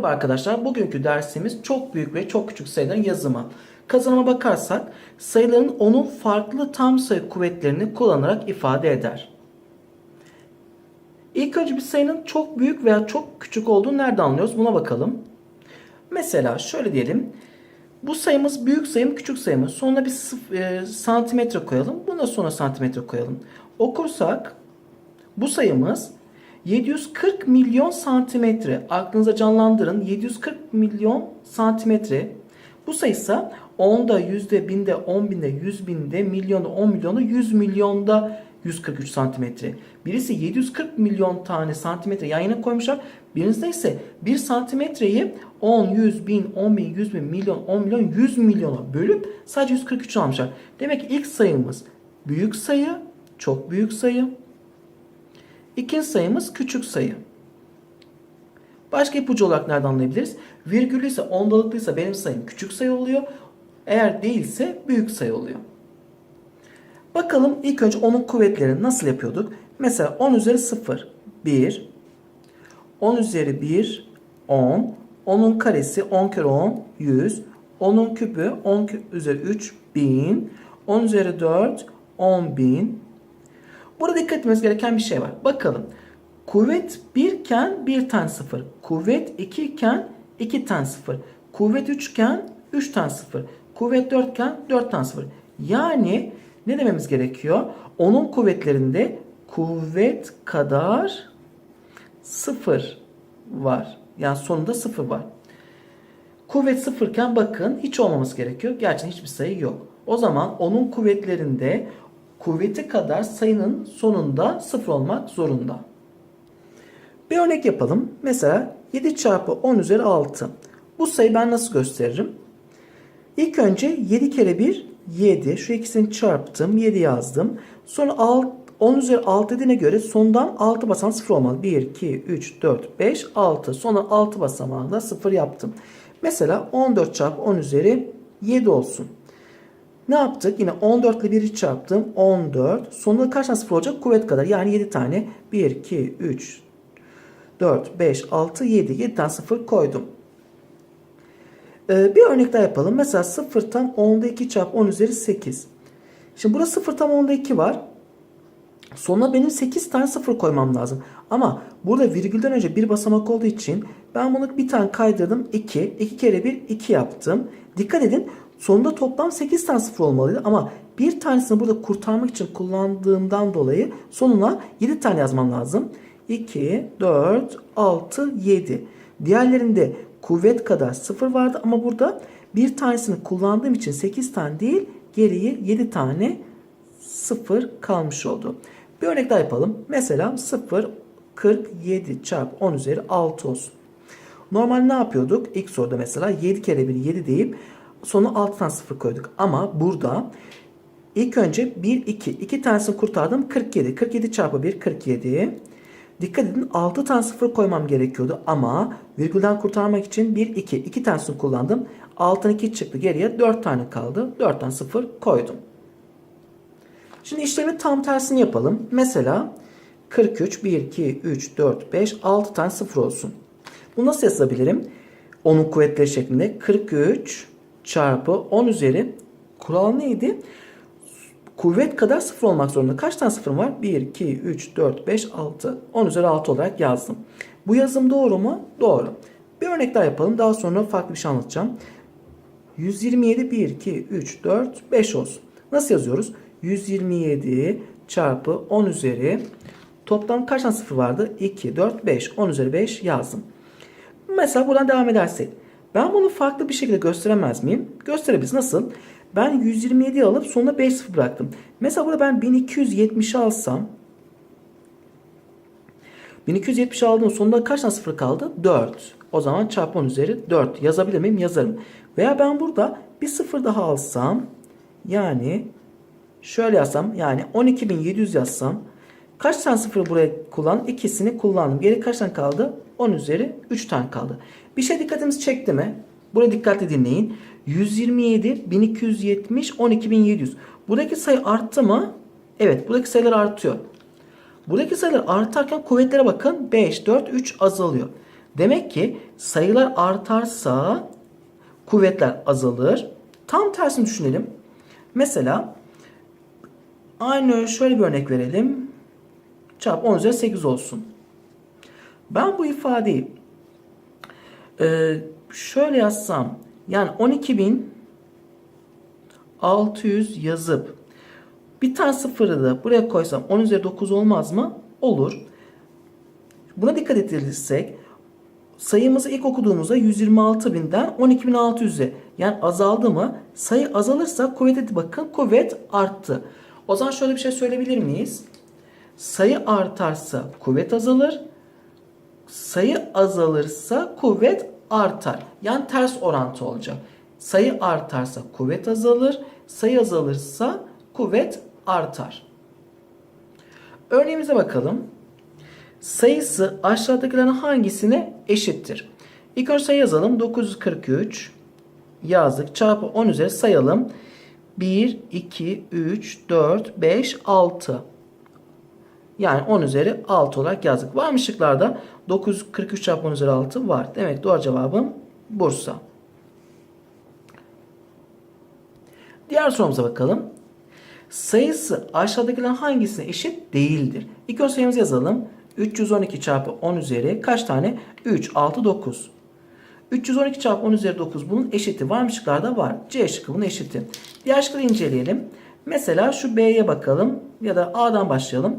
Merhaba arkadaşlar. Bugünkü dersimiz çok büyük ve çok küçük sayıların yazımı. Kazanıma bakarsak sayıların onun farklı tam sayı kuvvetlerini kullanarak ifade eder. İlk önce bir sayının çok büyük veya çok küçük olduğunu nereden anlıyoruz? Buna bakalım. Mesela şöyle diyelim. Bu sayımız büyük sayı mı küçük sayı mı? Sonuna bir e, santimetre koyalım. Buna sonra santimetre koyalım. Okursak bu sayımız 740 milyon santimetre. Aklınıza canlandırın. 740 milyon santimetre. Bu sayısa onda, yüzde, binde, on binde, yüz binde, milyonda, on milyonda, yüz milyonda 143 santimetre. Birisi 740 milyon tane santimetre yan koymuşlar. Birinizde ise 1 santimetreyi 10, 100, 1000, 10 bin, 100 bin, milyon, 10 milyon, 100 milyona bölüp sadece 143 almışlar. Demek ki ilk sayımız büyük sayı, çok büyük sayı. İkinci sayımız küçük sayı. Başka ipucu olarak nereden anlayabiliriz? Virgüllüyse, ondalıklıysa benim sayım küçük sayı oluyor. Eğer değilse büyük sayı oluyor. Bakalım ilk önce onun kuvvetlerini nasıl yapıyorduk? Mesela 10 üzeri 0, 1. 10 üzeri 1, 10. 10'un karesi 10 kere 10, 100. 10'un küpü 10 kü- üzeri 3, 1000. 10 üzeri 4, 10.000. Burada dikkat etmemiz gereken bir şey var. Bakalım. Kuvvet 1 iken 1 tane 0. Kuvvet 2 iken 2 tane 0. Kuvvet 3 iken 3 tane 0. Kuvvet 4 iken 4 tane 0. Yani ne dememiz gerekiyor? Onun kuvvetlerinde kuvvet kadar 0 var. Yani sonunda 0 var. Kuvvet sıfırken bakın hiç olmaması gerekiyor. Gerçekten hiçbir sayı yok. O zaman onun kuvvetlerinde kuvveti kadar sayının sonunda sıfır olmak zorunda. Bir örnek yapalım. Mesela 7 çarpı 10 üzeri 6. Bu sayıyı ben nasıl gösteririm? İlk önce 7 kere 1 7. Şu ikisini çarptım. 7 yazdım. Sonra 6, 10 üzeri 6 dediğine göre sondan 6 basamak 0 olmalı. 1, 2, 3, 4, 5, 6. Sonra 6 basamağında 0 yaptım. Mesela 14 çarpı 10 üzeri 7 olsun. Ne yaptık? Yine 14 ile 1'i çarptım. 14. Sonunda kaç tane 0 olacak? Kuvvet kadar. Yani 7 tane. 1, 2, 3, 4, 5, 6, 7. 7 tane 0 koydum. Ee, bir örnek daha yapalım. Mesela 0 tam 10'da 2 çarpı 10 üzeri 8. Şimdi burada 0 tam 10'da 2 var. Sonuna benim 8 tane 0 koymam lazım. Ama burada virgülden önce bir basamak olduğu için ben bunu bir tane kaydırdım. 2. 2 kere 1 2 yaptım. Dikkat edin sonunda toplam 8 tane 0 olmalıydı. Ama bir tanesini burada kurtarmak için kullandığımdan dolayı sonuna 7 tane yazmam lazım. 2, 4, 6, 7. Diğerlerinde kuvvet kadar 0 vardı ama burada bir tanesini kullandığım için 8 tane değil geriye 7 tane 0 kalmış oldu. Bir örnek daha yapalım. Mesela 0 47 çarpı 10 üzeri 6 olsun. Normal ne yapıyorduk? İlk soruda mesela 7 kere 1 7 deyip sonra 6 tane 0 koyduk. Ama burada ilk önce 1 2 2 tanesini kurtardım 47. 47 çarpı 1 47. Dikkat edin 6 tane 0 koymam gerekiyordu ama virgülden kurtarmak için 1 2 2 tanesini kullandım. 6'dan 2 çıktı geriye 4 tane kaldı. 4 tane 0 koydum. Şimdi işlemin tam tersini yapalım. Mesela 43, 1, 2, 3, 4, 5, 6 tane 0 olsun. Bunu nasıl yazabilirim? Onun kuvvetleri şeklinde 43 çarpı 10 üzeri kural neydi? Kuvvet kadar 0 olmak zorunda. Kaç tane 0 var? 1, 2, 3, 4, 5, 6. 10 üzeri 6 olarak yazdım. Bu yazım doğru mu? Doğru. Bir örnek daha yapalım. Daha sonra farklı bir şey anlatacağım. 127 1 2 3 4 5 olsun. Nasıl yazıyoruz? 127 çarpı 10 üzeri toplam kaç tane sıfır vardı? 2 4 5 10 üzeri 5 yazdım. Mesela buradan devam edersek ben bunu farklı bir şekilde gösteremez miyim? Gösterebiliriz. Nasıl? Ben 127 alıp sonuna 5 sıfır bıraktım. Mesela burada ben 1270 alsam 1270 aldığım sonunda kaç tane sıfır kaldı? 4. O zaman çarpı 10 üzeri 4. Yazabilir miyim? Yazarım. Veya ben burada bir sıfır daha alsam yani şöyle yazsam yani 12.700 yazsam kaç tane sıfır buraya kullan? İkisini kullandım. Geri kaç tane kaldı? 10 üzeri 3 tane kaldı. Bir şey dikkatinizi çekti mi? Burayı dikkatli dinleyin. 127, 1270, 12.700. Buradaki sayı arttı mı? Evet buradaki sayılar artıyor. Buradaki sayılar artarken kuvvetlere bakın. 5, 4, 3 azalıyor. Demek ki sayılar artarsa kuvvetler azalır. Tam tersini düşünelim. Mesela aynı şöyle bir örnek verelim. Çarpı 10 üzeri 8 olsun. Ben bu ifadeyi e, şöyle yazsam yani 12.600 yazıp bir tane sıfırı da buraya koysam 10 üzeri 9 olmaz mı? Olur. Buna dikkat edilirsek sayımızı ilk okuduğumuzda 126.000'den 12.600'e yani azaldı mı? Sayı azalırsa kuvvete bakın kuvvet arttı. O zaman şöyle bir şey söyleyebilir miyiz? Sayı artarsa kuvvet azalır. Sayı azalırsa kuvvet artar. Yani ters orantı olacak. Sayı artarsa kuvvet azalır. Sayı azalırsa kuvvet artar. Örneğimize bakalım. Sayısı aşağıdakilerin hangisine eşittir? İlk önce sayı yazalım. 943 yazdık. Çarpı 10 üzeri sayalım. 1, 2, 3, 4, 5, 6. Yani 10 üzeri 6 olarak yazdık. Var mı şıklarda? 943 çarpı 10 üzeri 6 var. Demek doğru cevabım Bursa. Diğer sorumuza bakalım. Sayısı aşağıdakilerin hangisine eşit değildir? İlk önce sayımızı yazalım. 312 çarpı 10 üzeri kaç tane? 3, 6, 9. 312 çarpı 10 üzeri 9 bunun eşiti var mı şıklarda? Var. C şıkkı bunun eşiti. Diğer şıkları inceleyelim. Mesela şu B'ye bakalım ya da A'dan başlayalım.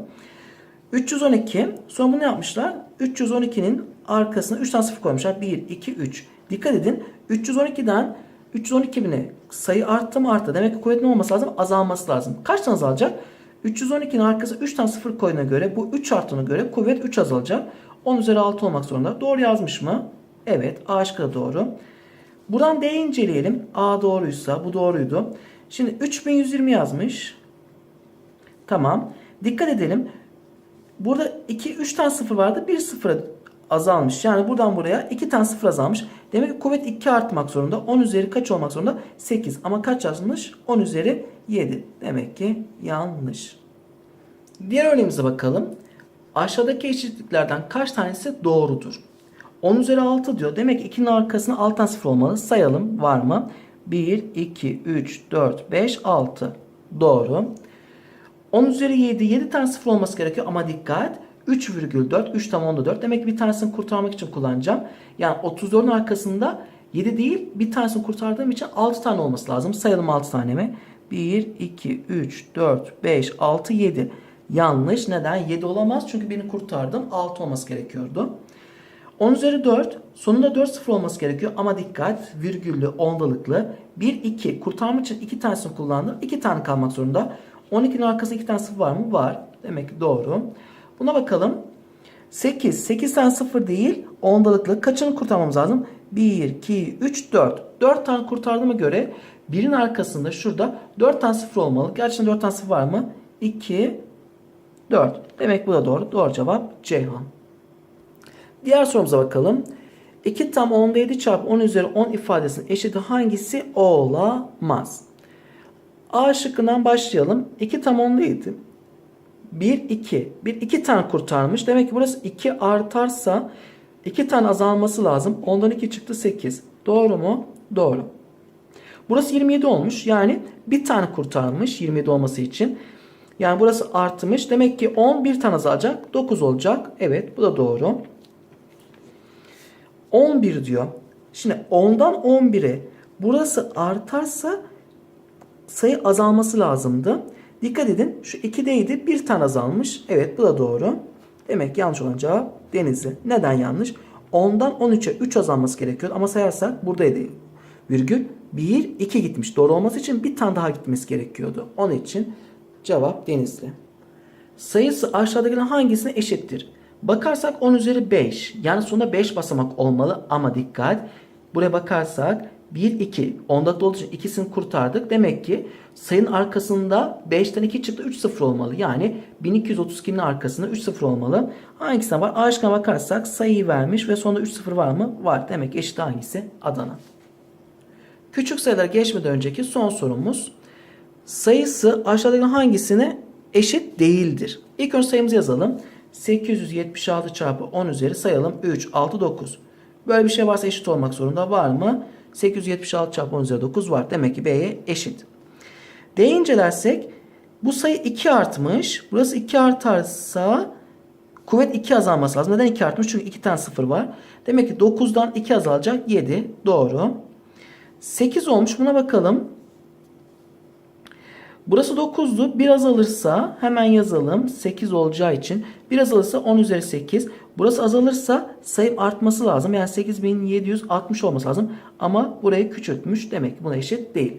312 sonra bunu yapmışlar. 312'nin arkasına 3 tane sıfır koymuşlar. 1, 2, 3. Dikkat edin 312'den 312 bine sayı arttı mı arttı. Demek ki kuvvetin olması lazım azalması lazım. Kaç tane azalacak? 312'nin arkasına 3 tane sıfır koyduğuna göre bu 3 arttığına göre kuvvet 3 azalacak. 10 üzeri 6 olmak zorunda. Doğru yazmış mı? Evet. A şıkkı doğru. Buradan D'yi inceleyelim. A doğruysa bu doğruydu. Şimdi 3120 yazmış. Tamam. Dikkat edelim. Burada 2 3 tane sıfır vardı. 1 sıfır azalmış. Yani buradan buraya 2 tane sıfır azalmış. Demek ki kuvvet 2 artmak zorunda. 10 üzeri kaç olmak zorunda? 8. Ama kaç yazmış? 10 üzeri 7. Demek ki yanlış. Diğer örneğimize bakalım. Aşağıdaki eşitliklerden kaç tanesi doğrudur? 10 üzeri 6 diyor. Demek ki 2'nin arkasına 6 tane sıfır olmalı. Sayalım var mı? 1, 2, 3, 4, 5, 6. Doğru. 10 üzeri 7, 7 tane sıfır olması gerekiyor ama dikkat. 3,4, 3 tam onda 4. Demek ki bir tanesini kurtarmak için kullanacağım. Yani 34'ün arkasında 7 değil bir tanesini kurtardığım için 6 tane olması lazım. Sayalım 6 tane mi? 1, 2, 3, 4, 5, 6, 7. Yanlış. Neden? 7 olamaz. Çünkü birini kurtardım. 6 olması gerekiyordu. 10 üzeri 4. Sonunda 4 sıfır olması gerekiyor. Ama dikkat. Virgüllü, ondalıklı. 1, 2. Kurtarmak için 2 tanesini kullandım. 2 tane kalmak zorunda. 12'nin arkasında 2 tane sıfır var mı? Var. Demek ki doğru. Buna bakalım. 8. 8 tane sıfır değil. Ondalıklı. Kaçını kurtarmamız lazım? 1, 2, 3, 4. 4 tane kurtardığıma göre birin arkasında şurada 4 tane sıfır olmalı. Gerçekten 4 tane sıfır var mı? 2, 4. Demek bu da doğru. Doğru cevap Ceyhan. Diğer sorumuza bakalım. 2 tam 10'da 7 çarpı 10 üzeri 10 ifadesinin eşiti hangisi olamaz? A şıkkından başlayalım. 2 tam 10'da 7. 1, 2. 1, 2 tane kurtarmış. Demek ki burası 2 artarsa 2 tane azalması lazım. Ondan 2 çıktı 8. Doğru mu? Doğru. Burası 27 olmuş. Yani bir tane kurtarmış 27 olması için. Yani burası artmış. Demek ki 10 bir tane azalacak. 9 olacak. Evet bu da doğru. 11 diyor. Şimdi 10'dan 11'e burası artarsa sayı azalması lazımdı. Dikkat edin şu 2'deydi bir tane azalmış. Evet bu da doğru. Demek yanlış olan cevap Denizli. Neden yanlış? 10'dan 13'e 3 azalması gerekiyor ama sayarsak buradaydı virgül 1 2 gitmiş. Doğru olması için bir tane daha gitmesi gerekiyordu. Onun için cevap Denizli. Sayısı aşağıdakilerin hangisine eşittir? Bakarsak 10 üzeri 5. Yani sonunda 5 basamak olmalı ama dikkat. Buraya bakarsak 1, 2. Onda olduğu için ikisini kurtardık. Demek ki sayının arkasında 5'ten 2 çıktı 3 sıfır olmalı. Yani 1232'nin arkasında 3 sıfır olmalı. Hangisine var? A bakarsak sayıyı vermiş ve sonunda 3 sıfır var mı? Var. Demek eşit hangisi? Adana. Küçük sayılar geçmeden önceki son sorumuz. Sayısı aşağıdaki hangisine eşit değildir? İlk önce sayımızı yazalım. 876 çarpı 10 üzeri sayalım. 3, 6, 9. Böyle bir şey varsa eşit olmak zorunda var mı? 876 çarpı 10 üzeri 9 var. Demek ki B'ye eşit. D'yi incelersek bu sayı 2 artmış. Burası 2 artarsa kuvvet 2 azalması lazım. Neden 2 artmış? Çünkü 2 tane 0 var. Demek ki 9'dan 2 azalacak 7. Doğru. 8 olmuş. Buna bakalım. Burası 9'du. Biraz alırsa hemen yazalım. 8 olacağı için. Biraz alırsa 10 üzeri 8. Burası azalırsa sayı artması lazım. Yani 8760 olması lazım. Ama burayı küçültmüş. Demek ki buna eşit değil.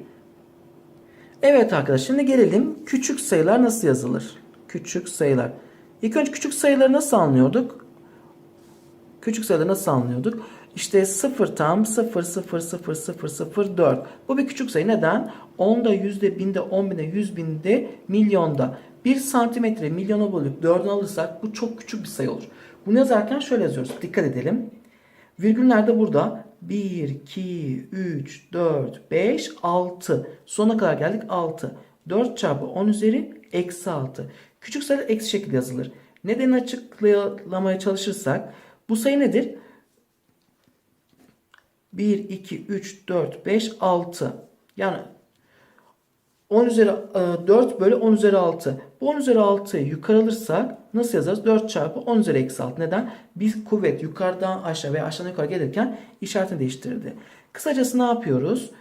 Evet arkadaşlar şimdi gelelim. Küçük sayılar nasıl yazılır? Küçük sayılar. İlk önce küçük sayıları nasıl anlıyorduk? Küçük sayıları nasıl anlıyorduk? İşte 0 tam 0 0 0 0 0 4. Bu bir küçük sayı. Neden? 10'da, yüzde, binde, 10 binde, 100 binde, milyonda. 1 santimetre milyona bölüp 4'ünü alırsak bu çok küçük bir sayı olur. Bunu yazarken şöyle yazıyoruz. Dikkat edelim. Virgüller de burada. 1, 2, 3, 4, 5, 6. Sona kadar geldik 6. 4 çarpı 10 üzeri eksi 6. Küçük sayılar eksi şekilde yazılır. Nedenini açıklamaya çalışırsak bu sayı nedir? 1, 2, 3, 4, 5, 6. Yani 10 üzeri e, 4 bölü 10 üzeri 6. Bu 10 üzeri 6'yı yukarı alırsak nasıl yazarız? 4 çarpı 10 üzeri eksi 6. Neden? Bir kuvvet yukarıdan aşağı veya aşağıdan yukarı gelirken işaretini değiştirdi. Kısacası ne yapıyoruz?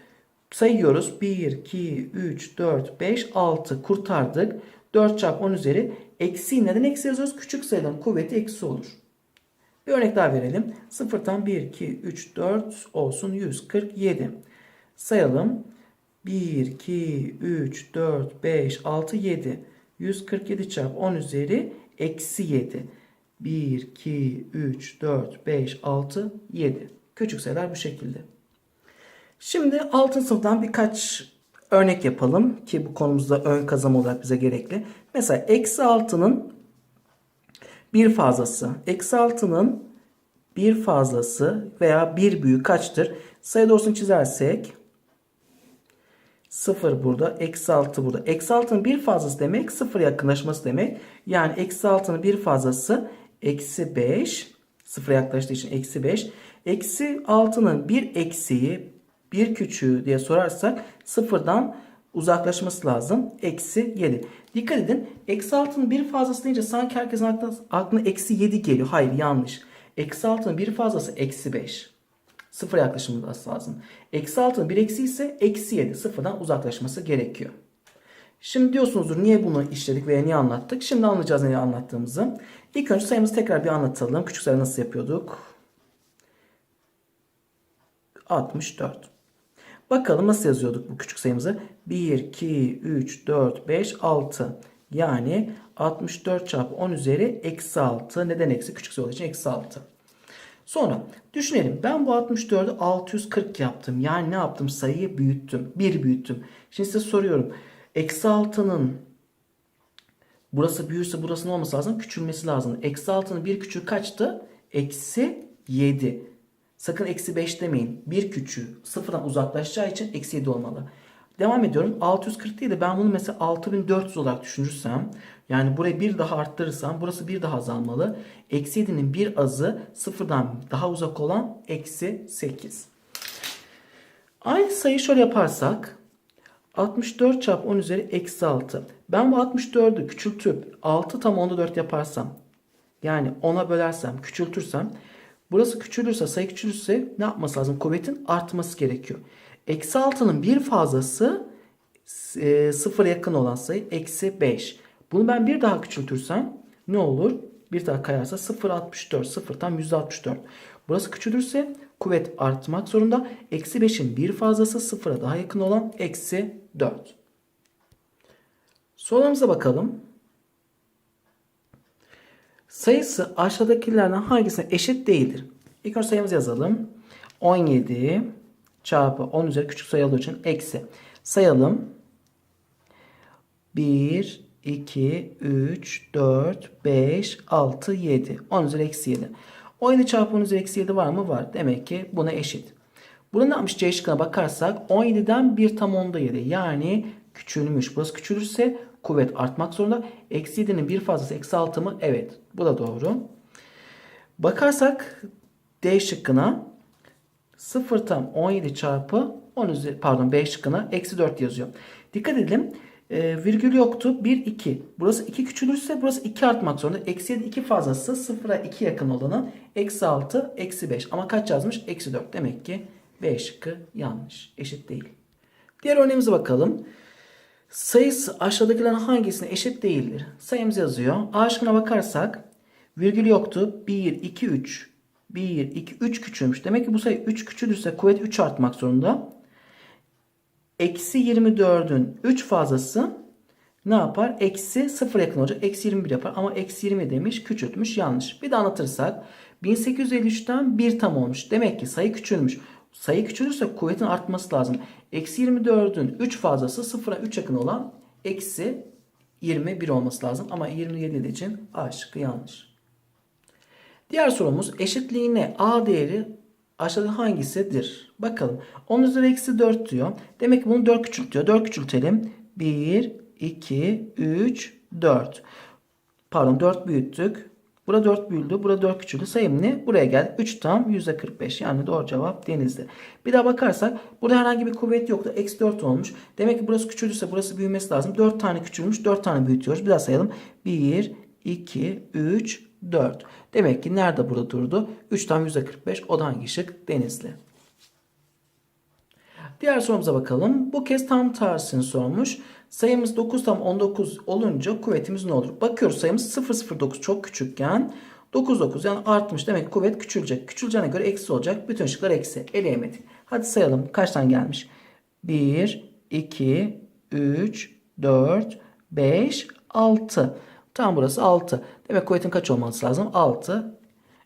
Sayıyoruz. 1, 2, 3, 4, 5, 6 kurtardık. 4 çarpı 10 üzeri eksi. Neden eksi yazıyoruz? Küçük sayıların kuvveti eksi olur. Bir örnek daha verelim. 0'tan 1, 2, 3, 4 olsun 147. Sayalım. 1, 2, 3, 4, 5, 6, 7. 147 çarpı 10 üzeri eksi 7. 1, 2, 3, 4, 5, 6, 7. Küçük sayılar bu şekilde. Şimdi altın sınıftan birkaç örnek yapalım ki bu konumuzda ön kazanım olarak bize gerekli. Mesela eksi 6'nın bir fazlası. Eksi 6'nın bir fazlası veya bir büyüğü kaçtır? Sayı doğrusunu çizersek 0 burada, eksi 6 burada. Eksi 6'nın bir fazlası demek 0 yakınlaşması demek. Yani eksi 6'nın bir fazlası eksi 5. 0'a yaklaştığı için eksi 5. Eksi 6'nın bir eksiği, bir küçüğü diye sorarsak sıfırdan uzaklaşması lazım. Eksi 7. Dikkat edin. Eksi 6'nın bir fazlası deyince sanki herkesin aklına, aklına eksi 7 geliyor. Hayır yanlış. Eksi 6'nın bir fazlası eksi 5. Sıfır yaklaşılması lazım. Eksi 6'nın bir eksi ise eksi 7. Sıfırdan uzaklaşması gerekiyor. Şimdi diyorsunuzdur niye bunu işledik veya niye anlattık? Şimdi anlayacağız neyi anlattığımızı. İlk önce sayımızı tekrar bir anlatalım. Küçük sayı nasıl yapıyorduk? 64. Bakalım nasıl yazıyorduk bu küçük sayımızı? 1, 2, 3, 4, 5, 6. Yani 64 çarpı 10 üzeri eksi 6. Neden eksi? Küçük sayı olduğu için eksi 6. Sonra düşünelim. Ben bu 64'ü 640 yaptım. Yani ne yaptım? Sayıyı büyüttüm. 1 büyüttüm. Şimdi size soruyorum. Eksi 6'nın burası büyürse burasının olması lazım. Küçülmesi lazım. Eksi 6'nın bir küçüğü kaçtı? Eksi 7. Sakın eksi 5 demeyin. Bir küçüğü sıfırdan uzaklaşacağı için eksi 7 olmalı. Devam ediyorum. 640 değil de ben bunu mesela 6400 olarak düşünürsem yani burayı bir daha arttırırsam burası bir daha azalmalı. Eksi 7'nin bir azı sıfırdan daha uzak olan eksi 8. Aynı sayı şöyle yaparsak 64 çarpı 10 üzeri eksi 6. Ben bu 64'ü küçültüp 6 tam onda 4 yaparsam yani 10'a bölersem küçültürsem burası küçülürse sayı küçülürse ne yapması lazım? Kuvvetin artması gerekiyor. Eksi 6'nın bir fazlası e, sıfıra yakın olan sayı eksi 5. Bunu ben bir daha küçültürsem ne olur? Bir daha kayarsa 0.64. 0 tam %64. Burası küçülürse kuvvet artmak zorunda. Eksi 5'in bir fazlası sıfıra daha yakın olan eksi 4. Sorularımıza bakalım. Sayısı aşağıdakilerden hangisine eşit değildir? İlk önce sayımızı yazalım. 17 çarpı 10 üzeri küçük sayı olduğu için eksi. Sayalım. 1, 2, 3, 4, 5, 6, 7. 10 üzeri eksi 7. 17 çarpı 10 üzeri eksi 7 var mı? Var. Demek ki buna eşit. Burada ne yapmış? C şıkkına bakarsak 17'den 1 tam onda 7. Yani küçülmüş. Burası küçülürse kuvvet artmak zorunda. Eksi 7'nin bir fazlası eksi 6 mı? Evet. Bu da doğru. Bakarsak D şıkkına 0 tam 17 çarpı 10 üzeri, pardon B şıkkına eksi 4 yazıyor. Dikkat edelim. E, virgül yoktu. 1, 2. Burası 2 küçülürse burası 2 artmak zorunda. Eksi 7 2 fazlası 0'a 2 yakın olanı eksi 6 eksi 5. Ama kaç yazmış? Eksi 4. Demek ki B şıkkı yanlış. Eşit değil. Diğer örneğimize bakalım. Sayısı aşağıdakilerin hangisine eşit değildir? Sayımız yazıyor. A şıkkına bakarsak virgül yoktu. 1, 2, 3. 1, 2, 3 küçülmüş. Demek ki bu sayı 3 küçülürse kuvvet 3 artmak zorunda. Eksi 24'ün 3 fazlası ne yapar? Eksi 0 yakın olacak. Eksi 21 yapar. Ama eksi 20 demiş. Küçültmüş. Yanlış. Bir de anlatırsak 1853'ten 1 tam olmuş. Demek ki sayı küçülmüş. Sayı küçülürse kuvvetin artması lazım. Eksi 24'ün 3 fazlası 0'a 3 yakın olan eksi 21 olması lazım. Ama 27 için A şıkkı yanlış. Diğer sorumuz eşitliğine A değeri aşağıda hangisidir? Bakalım. 10 üzeri eksi 4 diyor. Demek ki bunu 4 küçültüyor. 4 küçültelim. 1, 2, 3, 4. Pardon 4 büyüttük. Burada 4 büyüdü. Burada 4 küçüldü. Sayım ne? Buraya geldi. 3 tam %45. Yani doğru cevap denizli. Bir daha bakarsak burada herhangi bir kuvvet yoktu. Eksi 4 olmuş. Demek ki burası küçüldüyse burası büyümesi lazım. 4 tane küçülmüş. 4 tane büyütüyoruz. Bir daha sayalım. 1, 2, 3, 4. Demek ki nerede burada durdu? 3 tam %45. O da hangi şık? Denizli. Diğer sorumuza bakalım. Bu kez tam tersini sormuş. Sayımız 9 tam 19 olunca kuvvetimiz ne olur? Bakıyoruz sayımız 009 çok küçükken 99 yani artmış. Demek kuvvet küçülecek. Küçüleceğine göre eksi olacak. Bütün şıklar eksi. Eleyemedik. Hadi sayalım. Kaç tane gelmiş? 1, 2, 3, 4, 5, 6. Tam burası 6. Demek kuvvetin kaç olması lazım? 6,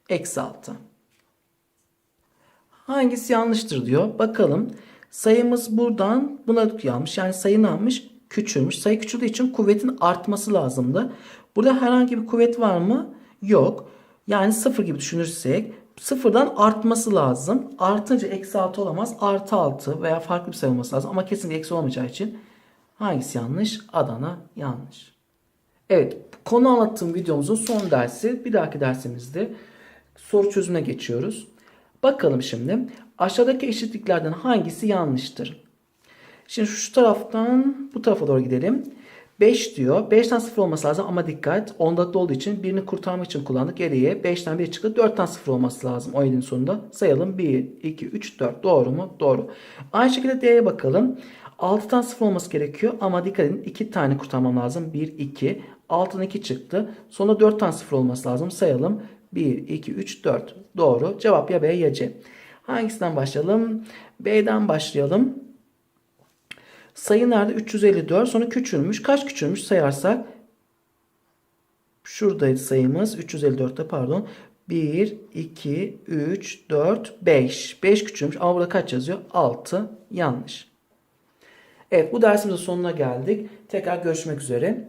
eksi 6. Hangisi yanlıştır diyor. Bakalım. Sayımız buradan buna yanlış. Yani sayı ne yapmış? Küçülmüş. Sayı küçüldüğü için kuvvetin artması lazımdı. Burada herhangi bir kuvvet var mı? Yok. Yani sıfır gibi düşünürsek sıfırdan artması lazım. Artınca eksi 6 olamaz. Artı 6 veya farklı bir sayı olması lazım. Ama kesinlikle eksi olmayacağı için hangisi yanlış? Adana yanlış. Evet konu anlattığım videomuzun son dersi. Bir dahaki dersimizde soru çözümüne geçiyoruz. Bakalım şimdi aşağıdaki eşitliklerden hangisi yanlıştır? Şimdi şu taraftan bu tarafa doğru gidelim. 5 diyor. 5'ten 0 olması lazım ama dikkat. Ondaklı olduğu için birini kurtarmak için kullandık. Geriye 5'ten 1 çıktı. 4'ten 0 olması lazım o elin sonunda. Sayalım 1, 2, 3, 4. Doğru mu? Doğru. Aynı şekilde D'ye bakalım. 6'dan 0 olması gerekiyor ama dikkat edin 2 tane kurtarmam lazım. 1, 2. 6'dan 2 çıktı. Sonra 4'ten 0 olması lazım. Sayalım. 1, 2, 3, 4. Doğru. Cevap ya B ya C. Hangisinden başlayalım? B'den başlayalım. Sayı nerede? 354. Sonra küçülmüş. Kaç küçülmüş sayarsak? Şuradaydı sayımız. 354'te pardon. 1, 2, 3, 4, 5. 5 küçülmüş ama burada kaç yazıyor? 6. Yanlış. Evet bu dersimizin sonuna geldik. Tekrar görüşmek üzere.